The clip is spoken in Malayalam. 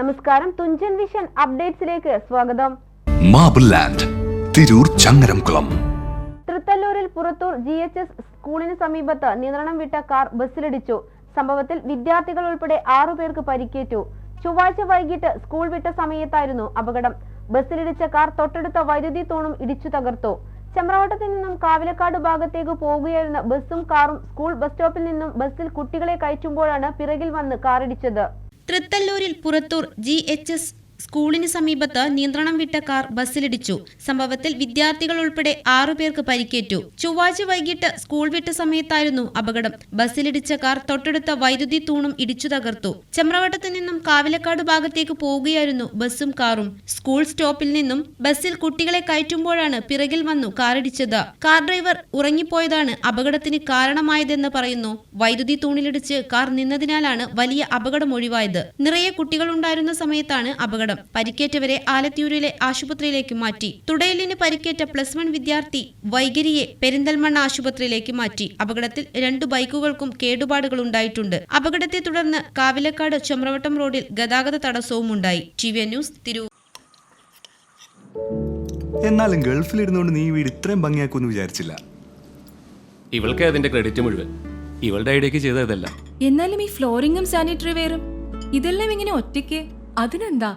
നമസ്കാരം. തുഞ്ചൻ വിഷൻ അപ്ഡേറ്റ്സിലേക്ക് സ്വാഗതം. Marble land Tirur Changaramkulam. തൃത്തല്ലൂരിൽ Purathur G H S സ്കൂളിന് സമീപത്ത് നിയന്ത്രണം വിട്ട കാർ ബസ്സിലിടിച്ചു. സംഭവത്തിൽ വിദ്യാർത്ഥികൾ ഉൾപ്പെടെ ആറു പേർക്ക് പരിക്കേറ്റു. ചൊവ്വാഴ്ച വൈകിട്ട് സ്കൂൾ വിട്ട സമയത്തായിരുന്നു അപകടം. ബസ്സിലിടിച്ച കാർ തൊട്ടടുത്ത വൈദ്യുതി തൂണും ഇടിച്ചു തകർത്തു. ചെമ്പ്രവട്ടത്തിൽ നിന്നും കാവിലക്കാട് ഭാഗത്തേക്ക് പോകുകയായിരുന്ന ബസ്സും കാറും സ്കൂൾ ബസ് സ്റ്റോപ്പിൽ നിന്നും ബസ്സിൽ കുട്ടികളെ കയറ്റുമ്പോഴാണ് പിറകിൽ വന്ന് കാറിടിച്ചത്. തൃത്തല്ലൂരിൽ പുറത്തൂർ ജി എച്ച് എസ് സ്കൂളിന് സമീപത്ത് നിയന്ത്രണം വിട്ട കാർ ബസ്സിലിടിച്ചു. സംഭവത്തിൽ വിദ്യാർത്ഥികൾ ഉൾപ്പെടെ ആറുപേർക്ക് പരിക്കേറ്റു. ചൊവ്വാഴ്ച വൈകിട്ട് സ്കൂൾ വിട്ട സമയത്തായിരുന്നു അപകടം. ബസ്സിലിടിച്ച കാർ തൊട്ടടുത്ത വൈദ്യുതി തൂണും ഇടിച്ചു തകർത്തു. ചമ്രവട്ടത്തിൽ നിന്നും കാവിലക്കാട് ഭാഗത്തേക്ക് പോവുകയായിരുന്നു ബസ്സും കാറും. സ്കൂൾ സ്റ്റോപ്പിൽ നിന്നും ബസ്സിൽ കുട്ടികളെ കയറ്റുമ്പോഴാണ് പിറകിൽ വന്നു കാറിടിച്ചത്. കാർ ഡ്രൈവർ ഉറങ്ങിപ്പോയതാണ് അപകടത്തിന് കാരണമായതെന്ന് പറയുന്നു. വൈദ്യുതി തൂണിലിടിച്ച് കാർ നിന്നതിനാലാണ് വലിയ അപകടം ഒഴിവായത്. നിറയെ കുട്ടികളുണ്ടായിരുന്ന സമയത്താണ് അപകടം പരിക്കേറ്റവരെ ആലത്തിയൂരിലെ ആശുപത്രിയിലേക്ക് മാറ്റി. തുടയിലിന് പരിക്കേറ്റ പ്ലസ് വൺ വിദ്യാർത്ഥി വൈകരിയെ പെരിന്തൽമണ്ണ ആശുപത്രിയിലേക്ക് മാറ്റി. അപകടത്തിൽ രണ്ടു ബൈക്കുകൾക്കും കേടുപാടുകൾ ഉണ്ടായിട്ടുണ്ട്. അപകടത്തെ തുടർന്ന് കാവിലക്കാട് ചമ്രവട്ടം റോഡിൽ ഗതാഗത തടസ്സവും ഉണ്ടായി ടി വി ന്യൂസ് തിരു എന്നാലും ഗൾഫിലിരുന്നുകൊണ്ട് നീ ഈ വീട് ഇത്രയും ഭംഗിയാക്കുമെന്ന് വിചാരിച്ചില്ല. ഇവൾക്ക് അതിന്റെ ക്രെഡിറ്റ് മുഴുവൻ. ഇവളുടെ ഐഡിയക്ക് ചെയ്ത ഇതല്ല എന്നാലും ഈ ഫ്ലോറിങ്ങും സാനിറ്ററി വെയറും ഇതെല്ലാം ഇങ്ങനെ ഒറ്റയ്ക്ക്? അതിനെന്താ?